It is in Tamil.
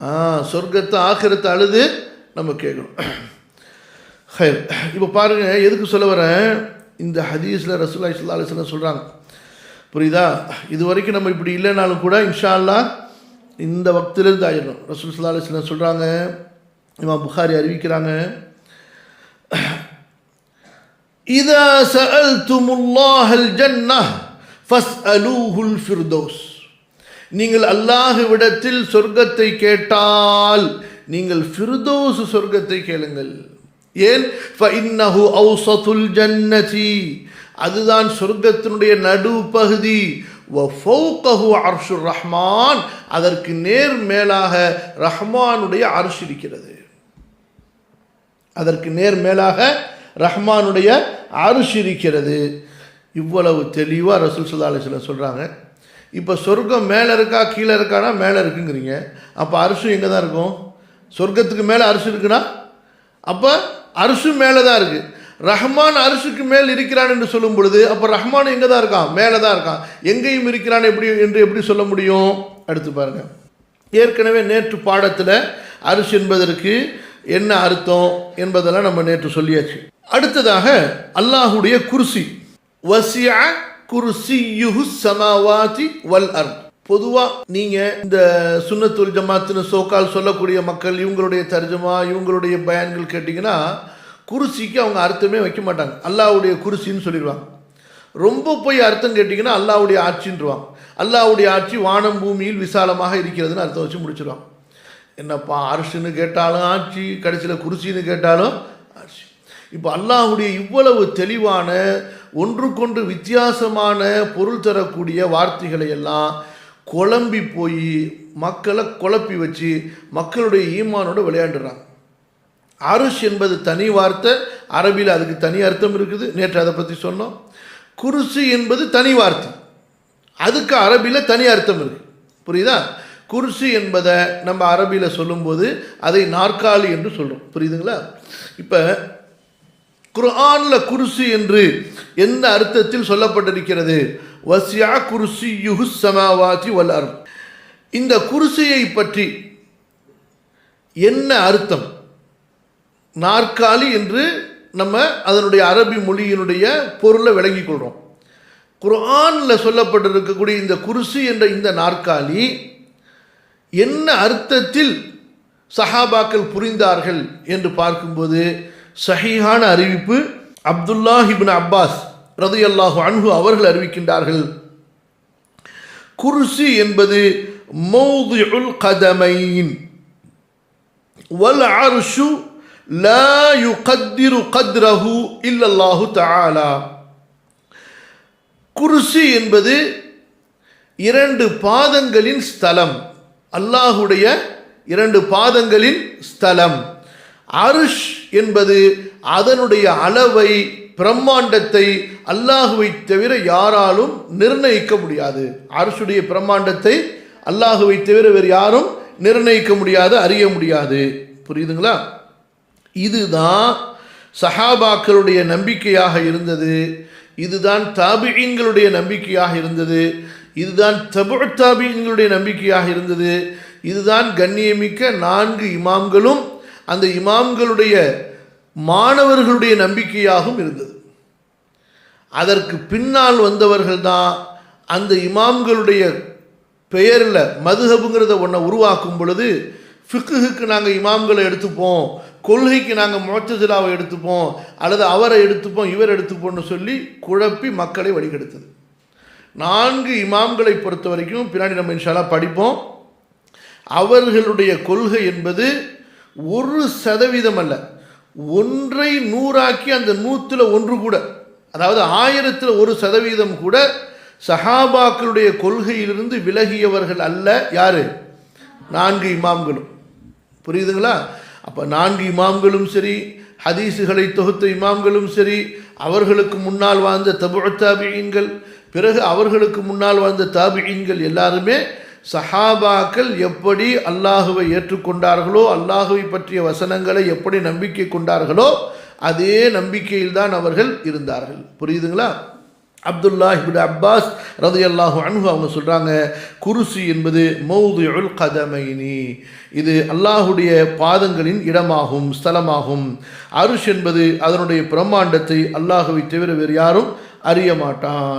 ஆ சொர்க்கத்தை ஆக்கிரத்தை அழுது நம்ம கேட்கணும். ஹை இப்போ பாருங்கள் எதுக்கு சொல்ல வரேன்? இந்த ஹதீஸில் ரசூல்லா இஸ்லா அலிஸ்லாம் சொல்கிறாங்க புரியுதா? இது வரைக்கும் நம்ம இப்படி இல்லைனாலும் கூட இன்ஷா அல்லாஹ் இந்த வக்திலிருந்து ஆயிடணும். ரசூல் சல்லா அலிஸ்லாம் சொல்கிறாங்க இமாம் புகாரி அறிவிக்கிறாங்க. இதா சஅல் துமுல்லாஹல் ஜன்னா ஃபஸ் அலூஹுல் ஃபிர்தோஸ். நீங்கள் அல்லாஹ்விடத்தில் சொர்க்கத்தை கேட்டால் நீங்கள் ஃபிர்தோசு சொர்க்கத்தை கேளுங்கள். ஏன்? ஜன்னதி. அதுதான் சொர்க்கத்தினுடைய நடுப்பகுதி. வஃபௌகஹு ரஹ்மான். அதற்கு நேர் மேலாக ரஹ்மானுடைய அர்ஷ் இருக்கிறது. அதற்கு நேர் மேலாக ரஹ்மானுடைய அரிசி இருக்கிறது. இவ்வளவு தெளிவாக ரசூல் சுல்லா அலிஸ்லாம் சொல்கிறாங்க இப்போ சொர்க்கம் மேலே இருக்கா கீழே இருக்கானா? மேலே இருக்குங்கிறீங்க. அப்போ அரிசி எங்கே தான் இருக்கும்? சொர்க்கத்துக்கு மேலே அரிசு இருக்குன்னா? அப்போ அரிசி மேலே தான் இருக்குது ரஹ்மான் அரிசுக்கு மேல் இருக்கிறான் என்று சொல்லும் பொழுது அப்போ ரஹ்மான் எங்கே தான் இருக்கான்? மேலே தான் இருக்கான். எங்கேயும் இருக்கிறான் எப்படி என்று எப்படி சொல்ல முடியும்? அடுத்து பாருங்கள் ஏற்கனவே நேற்று பாடத்தில் அரிசி என்பதற்கு என்ன அர்த்தம் என்பதெல்லாம் நம்ம நேற்று சொல்லியாச்சு. அடுத்ததாக அல்லாஹுடைய குர்சி. வசியா குர்சியுஹு சமாவாதி வல் அர் பொதுவாக நீங்கள் இந்த சுன்னத்துல் ஜமாத்துன்னு சோக்கால் சொல்லக்கூடிய மக்கள் இவங்களுடைய தர்ஜமா இவங்களுடைய பயன்கள் கேட்டிங்கன்னா குருசிக்கு அவங்க அர்த்தமே வைக்க மாட்டாங்க. அல்லாவுடைய குருசின்னு சொல்லிடுவாங்க. ரொம்ப போய் அர்த்தம் கேட்டிங்கன்னா அல்லாவுடைய ஆட்சின்றுவாங்க. அல்லாவுடைய ஆட்சி வானம் பூமியில் விசாலமாக இருக்கிறதுன்னு அர்த்தம் வச்சு முடிச்சிடுவாங்க என்னப்பா அரசுன்னு கேட்டாலும் ஆட்சி கடைசியில் குருசின்னு கேட்டாலும் ஆட்சி. இப்போ அல்லாஹுடைய இவ்வளவு தெளிவான ஒன்றுக்கொன்று வித்தியாசமான பொருள் தரக்கூடிய வார்த்தைகளை எல்லாம் குழம்பி போய் மக்களை குழப்பி வச்சு மக்களுடைய ஈமானோடு விளையாண்டுறாங்க. அருஷ் என்பது தனி வார்த்தை அரபியில் அதுக்கு தனி அர்த்தம் இருக்குது. நேற்று அதை பற்றி சொன்னோம். குருசு என்பது தனி வார்த்தை. அதுக்கு அரபியில் தனி அர்த்தம் இருக்குது புரியுதா? குருசு என்பதை நம்ம அரபியில் சொல்லும்போது அதை நாற்காலி என்று சொல்கிறோம் புரியுதுங்களா? இப்போ குர்ஆனில் குருசு என்று எந்த அர்த்தத்தில் சொல்லப்பட்டிருக்கிறது? வசியா குருசி யுகு சமாவாதி வல்லார் இந்த குருசியை பற்றி என்ன அர்த்தம்? நாற்காலி என்று நம்ம அதனுடைய அரபி மொழியினுடைய பொருளை விளங்கிக் கொள்கிறோம் குர்ஆனில் சொல்லப்பட்டிருக்கக்கூடிய இந்த குருசி என்ற இந்த நாற்காலி என்ன அர்த்தத்தில் சஹாபாக்கள் புரிந்தார்கள் என்று பார்க்கும்போது சஹீஹான அறிவிப்பு அப்துல்லாஹ் இப்னு அப்பாஸ் ரது அல்லாஹு அன்ஹு அவர்கள் அறிவிக்கின்றார்கள். குர்சி என்பது மௌதுல் கதமையின். வல் அர்ஷு லா யுகத்திரு கத்ரஹு இல்லல்லாஹு தஆலா. குர்சி என்பது இரண்டு பாதங்களின் ஸ்தலம். அல்லாஹுடைய இரண்டு பாதங்களின் ஸ்தலம். அருஷ் என்பது அதனுடைய அளவை பிரம்மாண்டத்தை அல்லாஹுவை தவிர யாராலும் நிர்ணயிக்க முடியாது. அருஷுடைய பிரம்மாண்டத்தை அல்லாஹுவை தவிர வேறு யாரும் நிர்ணயிக்க முடியாது அறிய முடியாது. புரியுதுங்களா? இதுதான் சஹாபாக்களுடைய நம்பிக்கையாக இருந்தது. இதுதான் தாபியங்களுடைய நம்பிக்கையாக இருந்தது. இதுதான் தபு தாபியங்களுடைய நம்பிக்கையாக இருந்தது. இதுதான் கண்ணியமிக்க நான்கு இமாம்களும் அந்த இமாம்களுடைய மாணவர்களுடைய நம்பிக்கையாகவும் இருந்தது. அதற்கு பின்னால் வந்தவர்கள் தான் அந்த இமாம்களுடைய பெயரில் மதுஹபுங்கிறத ஒன்றை உருவாக்கும் பொழுது ஃபிக்குக்கு நாங்கள் இமாம்களை எடுத்துப்போம் கொள்கைக்கு நாங்கள் முழச்சதிலாவை எடுத்துப்போம் அல்லது அவரை எடுத்துப்போம் இவர் எடுத்துப்போம்னு சொல்லி குழப்பி மக்களை வழிகெடுத்தது. நான்கு இமாம்களை பொறுத்த வரைக்கும் பின்னாடி நம்ம இன்ஷாலா படிப்போம். அவர்களுடைய கொள்கை என்பது ஒரு சதவீதம் அல்ல. ஒன்றை நூறாக்கி அந்த நூற்றில் ஒன்று கூட அதாவது ஆயிரத்தில் ஒரு சதவீதம் கூட சஹாபாக்களுடைய கொள்கையிலிருந்து விலகியவர்கள் அல்ல யார்? நான்கு இமாம்களும். புரியுதுங்களா? அப்போ நான்கு இமாம்களும் சரி ஹதீஸுகளை தொகுத்த இமாம்களும் சரி அவர்களுக்கு முன்னால் வாழ்ந்த தபு தாபியீன்கள் பிறகு அவர்களுக்கு முன்னால் வாழ்ந்த தாபியங்கள் எல்லாருமே சஹாபாக்கள் எப்படி அல்லாஹுவை ஏற்றுக்கொண்டார்களோ அல்லாஹுவை பற்றிய வசனங்களை எப்படி நம்பிக்கை கொண்டார்களோ அதே நம்பிக்கையில் தான் அவர்கள் இருந்தார்கள். புரியுதுங்களா? அப்துல்லா இப்னு அப்பாஸ் ரதையல்லாஹு அன்பு அவங்க சொல்கிறாங்க குருசி என்பது மௌதுல் கதமைனி. இது அல்லாஹுடைய பாதங்களின் இடமாகும் ஸ்தலமாகும். அருஷ் என்பது அதனுடைய பிரம்மாண்டத்தை அல்லாஹுவை தவிர வேறு யாரும் அறிய மாட்டான்.